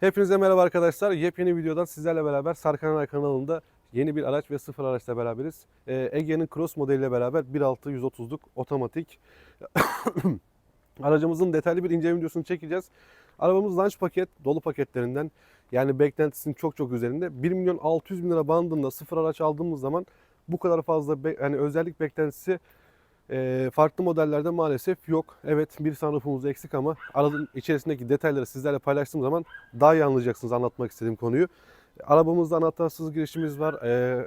Hepinize merhaba arkadaşlar. Yepyeni videodan sizlerle beraber Sarkan kanalında yeni bir araç ve sıfır araçla beraberiz. Ee, Ege'nin Cross modeliyle beraber 1.6 130'luk otomatik. Aracımızın detaylı bir inceleme videosunu çekeceğiz. Arabamız launch paket, dolu paketlerinden yani beklentisinin çok çok üzerinde. 1 milyon 600 bin lira bandında sıfır araç aldığımız zaman bu kadar fazla be- yani özellik beklentisi e, farklı modellerde maalesef yok. Evet bir sunroofumuz eksik ama aracın içerisindeki detayları sizlerle paylaştığım zaman daha iyi anlayacaksınız anlatmak istediğim konuyu. Arabamızda anahtarsız girişimiz var. E,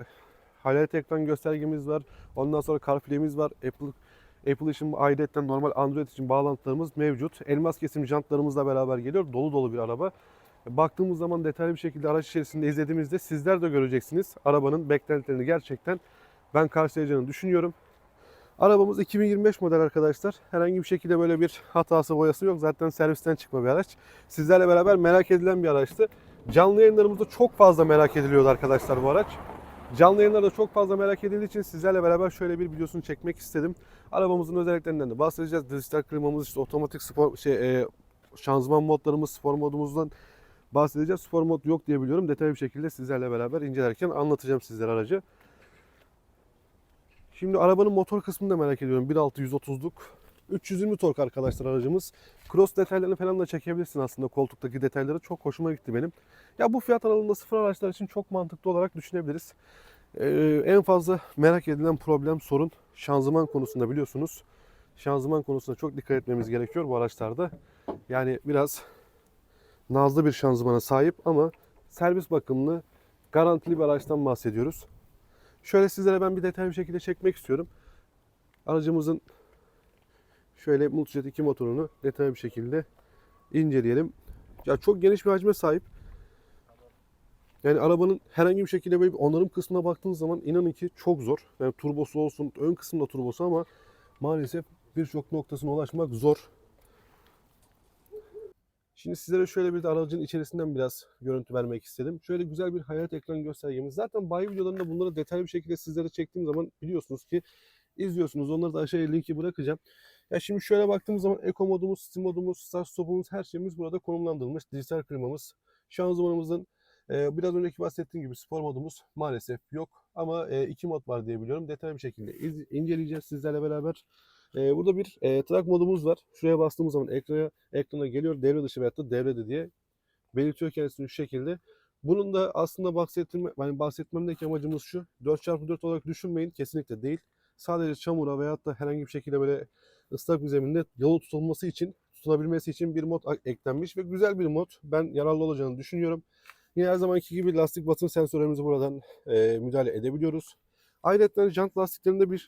highlight ekran göstergemiz var. Ondan sonra CarPlay'imiz var. Apple Apple için ayrıca normal Android için bağlantılarımız mevcut. Elmas kesim jantlarımızla beraber geliyor. Dolu dolu bir araba. Baktığımız zaman detaylı bir şekilde araç içerisinde izlediğimizde sizler de göreceksiniz. Arabanın beklentilerini gerçekten ben karşılayacağını düşünüyorum. Arabamız 2025 model arkadaşlar. Herhangi bir şekilde böyle bir hatası boyası yok. Zaten servisten çıkma bir araç. Sizlerle beraber merak edilen bir araçtı. Canlı yayınlarımızda çok fazla merak ediliyordu arkadaşlar bu araç. Canlı yayınlarda çok fazla merak edildiği için sizlerle beraber şöyle bir videosunu çekmek istedim. Arabamızın özelliklerinden de bahsedeceğiz. Dijital klimamız, işte otomatik spor şey e, şanzıman modlarımız, spor modumuzdan bahsedeceğiz. Spor mod yok diye biliyorum. Detaylı bir şekilde sizlerle beraber incelerken anlatacağım sizlere aracı. Şimdi arabanın motor kısmını da merak ediyorum. 1.6 130'luk. 320 tork arkadaşlar aracımız. Cross detaylarını falan da çekebilirsin aslında koltuktaki detayları. Çok hoşuma gitti benim. Ya bu fiyat aralığında sıfır araçlar için çok mantıklı olarak düşünebiliriz. Ee, en fazla merak edilen problem sorun şanzıman konusunda biliyorsunuz. Şanzıman konusunda çok dikkat etmemiz gerekiyor bu araçlarda. Yani biraz nazlı bir şanzımana sahip ama servis bakımlı garantili bir araçtan bahsediyoruz. Şöyle sizlere ben bir detaylı bir şekilde çekmek istiyorum. Aracımızın şöyle Multijet 2 motorunu detaylı bir şekilde inceleyelim. Ya çok geniş bir hacme sahip. Yani arabanın herhangi bir şekilde böyle bir onarım kısmına baktığınız zaman inanın ki çok zor. Yani turbosu olsun, ön kısımda turbosu ama maalesef birçok noktasına ulaşmak zor. Şimdi sizlere şöyle bir de aracın içerisinden biraz görüntü vermek istedim. Şöyle güzel bir hayat ekran göstergemiz. Zaten bayi videolarında bunları detaylı bir şekilde sizlere çektiğim zaman biliyorsunuz ki izliyorsunuz. Onları da aşağıya linki bırakacağım. Ya şimdi şöyle baktığımız zaman Eco modumuz, Steam modumuz, Start Stop'umuz her şeyimiz burada konumlandırılmış. Dijital klimamız, şanzımanımızın e, biraz önceki bahsettiğim gibi spor modumuz maalesef yok. Ama e, iki mod var diye biliyorum. Detaylı bir şekilde iz- inceleyeceğiz sizlerle beraber. E, burada bir e, track modumuz var. Şuraya bastığımız zaman ekrana, ekrana geliyor devre dışı veyahut da devrede diye belirtiyor kendisini şu şekilde. Bunun da aslında bahsetme, yani bahsetmemdeki amacımız şu. 4x4 olarak düşünmeyin. Kesinlikle değil. Sadece çamura veyahut da herhangi bir şekilde böyle ıslak bir zeminde yolu tutulması için, tutunabilmesi için bir mod eklenmiş ve güzel bir mod. Ben yararlı olacağını düşünüyorum. Yine her zamanki gibi lastik basınç sensörlerimizi buradan e, müdahale edebiliyoruz. Ayrıca jant lastiklerinde bir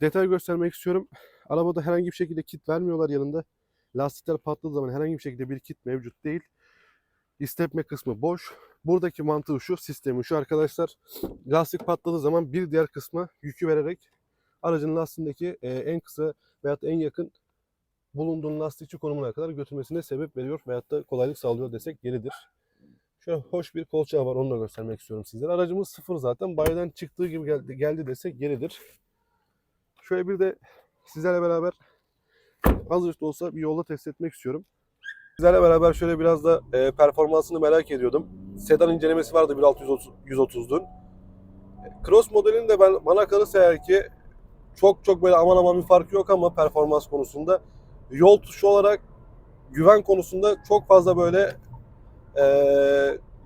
detay göstermek istiyorum. Arabada herhangi bir şekilde kit vermiyorlar yanında. Lastikler patladığı zaman herhangi bir şekilde bir kit mevcut değil. İstepme kısmı boş. Buradaki mantığı şu, sistemi şu arkadaşlar. Lastik patladığı zaman bir diğer kısma yükü vererek aracın lastiğindeki e, en kısa veyahut en yakın bulunduğun lastikçi konumuna kadar götürmesine sebep veriyor veyahut da kolaylık sağlıyor desek yeridir. Şöyle hoş bir kolçağı var onu da göstermek istiyorum sizlere. Aracımız sıfır zaten. Bayiden çıktığı gibi geldi, geldi desek yeridir. Şöyle bir de sizlerle beraber azıcık da olsa bir yolda test etmek istiyorum. Sizlerle beraber şöyle biraz da e, performansını merak ediyordum. Sedan incelemesi vardı 1.6 130'dun. Cross modelinin de ben bana kalırsa eğer ki çok çok böyle aman aman bir farkı yok ama performans konusunda yol tuşu olarak güven konusunda çok fazla böyle e,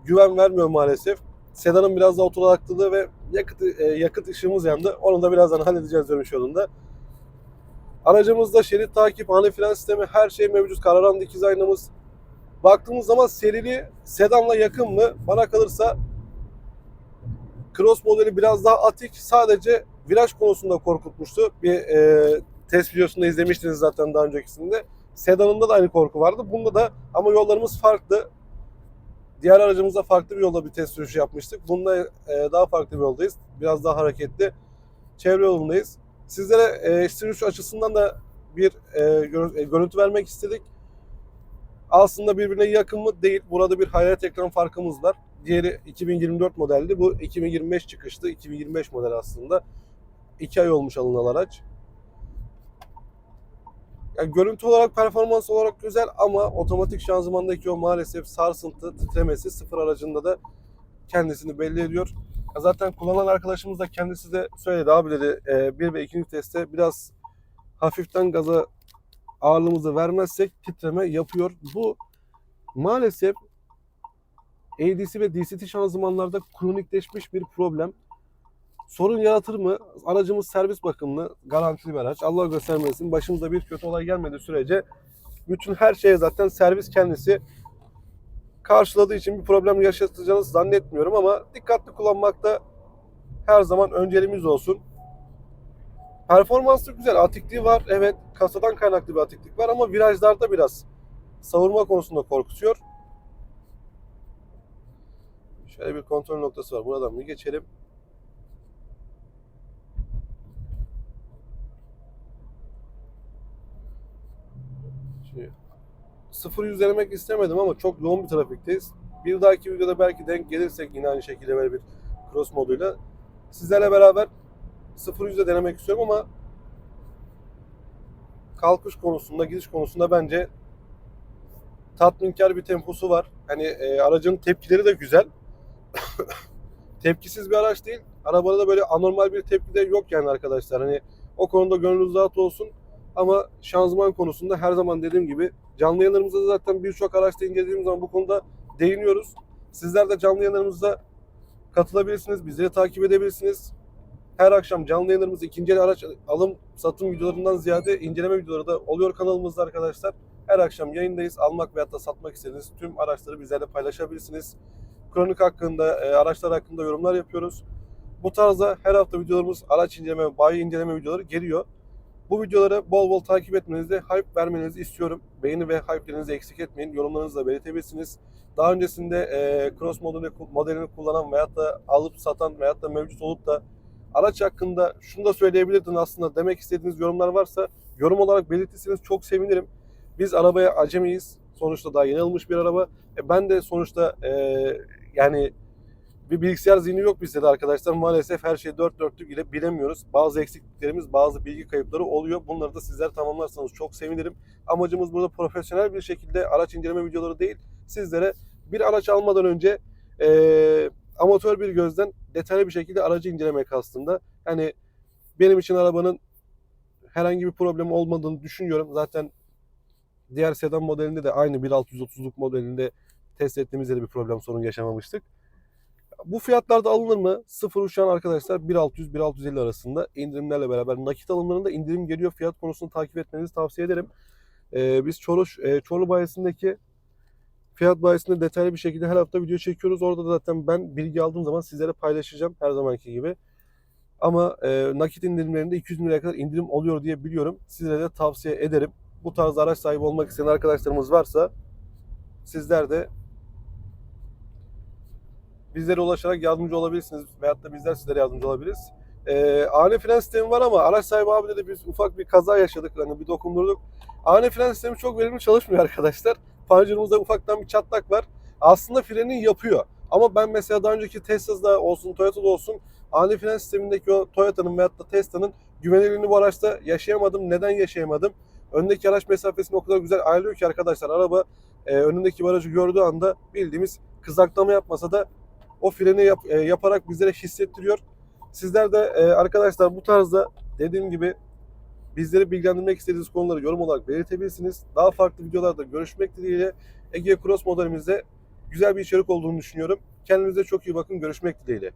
güven vermiyor maalesef. Sedanın biraz daha oturaklılığı ve yakıt, e, yakıt ışığımız yandı. Onu da birazdan halledeceğiz dönüş yolunda. Aracımızda şerit takip, ani fren sistemi her şey mevcut. Kararan dikiz aynamız. Baktığımız zaman serili sedanla yakın mı? Bana kalırsa Cross modeli biraz daha atik. Sadece viraj konusunda korkutmuştu. Bir e, test videosunda izlemiştiniz zaten daha öncekisinde. Sedanında da aynı korku vardı. Bunda da ama yollarımız farklı. Diğer aracımızda farklı bir yolda bir test sürüşü yapmıştık. Bunda e, daha farklı bir yoldayız. Biraz daha hareketli. Çevre yolundayız. Sizlere e, sürüş açısından da bir e, e, görüntü vermek istedik. Aslında birbirine yakın mı? Değil. Burada bir hayat ekran farkımız var. Diğeri 2024 modeldi. Bu 2025 çıkışlı. 2025 model aslında. 2 ay olmuş alınan araç. Yani görüntü olarak, performans olarak güzel ama otomatik şanzımandaki o maalesef sarsıntı, titremesi sıfır aracında da kendisini belli ediyor. Zaten kullanan arkadaşımız da kendisi de söyledi abi dedi 1 ve 2. testte biraz hafiften gaza ağırlığımızı vermezsek titreme yapıyor. Bu maalesef ADC ve DCT şanzımanlarda kronikleşmiş bir problem. Sorun yaratır mı? Aracımız servis bakımlı, garantili bir araç. Allah göstermesin. Başımıza bir kötü olay gelmediği sürece bütün her şeye zaten servis kendisi karşıladığı için bir problem yaşatacağını zannetmiyorum ama dikkatli kullanmakta her zaman önceliğimiz olsun. Performansı güzel, atikliği var. Evet, kasadan kaynaklı bir atiklik var ama virajlarda biraz savurma konusunda korkutuyor. Şöyle bir kontrol noktası var. Buradan bir geçelim. 0-100 denemek istemedim ama çok yoğun bir trafikteyiz. Bir dahaki videoda belki denk gelirsek yine aynı şekilde böyle bir cross moduyla sizlerle beraber 0-100'de denemek istiyorum ama kalkış konusunda, gidiş konusunda bence tatminkar bir temposu var. Hani e, aracın tepkileri de güzel. Tepkisiz bir araç değil. Arabada da böyle anormal bir tepki de yok yani arkadaşlar. Hani o konuda gönlünüz rahat olsun. Ama şanzıman konusunda her zaman dediğim gibi canlı yayınlarımızda da zaten birçok araçta incelediğimiz zaman bu konuda değiniyoruz. Sizler de canlı yayınlarımıza katılabilirsiniz. Bizleri takip edebilirsiniz. Her akşam canlı yayınlarımızda ikinci el araç alım satım videolarından ziyade inceleme videoları da oluyor kanalımızda arkadaşlar. Her akşam yayındayız. Almak veyahut da satmak istediğiniz tüm araçları bizlerle paylaşabilirsiniz. Kronik hakkında, e, araçlar hakkında yorumlar yapıyoruz. Bu tarzda her hafta videolarımız araç inceleme, bayi inceleme videoları geliyor. Bu videoları bol bol takip etmenizi, hype vermenizi istiyorum. Beğeni ve hype'lerinizi eksik etmeyin. Yorumlarınızı da belirtebilirsiniz. Daha öncesinde e, cross modelini, modelini kullanan veyahut da alıp satan veyahut da mevcut olup da araç hakkında şunu da söyleyebilirdin aslında demek istediğiniz yorumlar varsa yorum olarak belirtirseniz çok sevinirim. Biz arabaya acemiyiz. Sonuçta daha yeni alınmış bir araba. E, ben de sonuçta e, yani bir bilgisayar zihni yok bizde de arkadaşlar. Maalesef her şeyi dört dörtlük ile bilemiyoruz. Bazı eksikliklerimiz, bazı bilgi kayıpları oluyor. Bunları da sizler tamamlarsanız çok sevinirim. Amacımız burada profesyonel bir şekilde araç inceleme videoları değil. Sizlere bir araç almadan önce eee, amatör bir gözden detaylı bir şekilde aracı incelemek aslında. Yani benim için arabanın herhangi bir problem olmadığını düşünüyorum. Zaten diğer sedan modelinde de aynı 1630'luk modelinde test ettiğimizde de bir problem sorun yaşamamıştık. Bu fiyatlarda alınır mı? Sıfır uçağın arkadaşlar 1600-1650 arasında indirimlerle beraber nakit alımlarında indirim geliyor. Fiyat konusunu takip etmenizi tavsiye ederim. Ee, biz Çorlu, e, Çorlu bayisindeki fiyat bayisinde detaylı bir şekilde her hafta video çekiyoruz. Orada da zaten ben bilgi aldığım zaman sizlere paylaşacağım her zamanki gibi. Ama e, nakit indirimlerinde 200 liraya kadar indirim oluyor diye biliyorum. Sizlere de tavsiye ederim. Bu tarz araç sahibi olmak isteyen arkadaşlarımız varsa sizler de bizlere ulaşarak yardımcı olabilirsiniz. Veyahut da bizler sizlere yardımcı olabiliriz. Ee, ani fren sistemi var ama araç sahibi abi de biz ufak bir kaza yaşadık. Hani bir dokundurduk. Ani fren sistemi çok verimli çalışmıyor arkadaşlar. Panjurumuzda ufaktan bir çatlak var. Aslında freni yapıyor. Ama ben mesela daha önceki Tesla'da olsun, Toyota'da olsun ani fren sistemindeki o Toyota'nın veyahut da Tesla'nın güvenilirliğini bu araçta yaşayamadım. Neden yaşayamadım? Öndeki araç mesafesini o kadar güzel ayarlıyor ki arkadaşlar araba e, önündeki bir aracı gördüğü anda bildiğimiz kızaklama yapmasa da o freni yap, e, yaparak bizlere hissettiriyor. Sizler de e, arkadaşlar bu tarzda dediğim gibi bizleri bilgilendirmek istediğiniz konuları yorum olarak belirtebilirsiniz. Daha farklı videolarda görüşmek dileğiyle Ege Cross modelimizde güzel bir içerik olduğunu düşünüyorum. Kendinize çok iyi bakın. Görüşmek dileğiyle.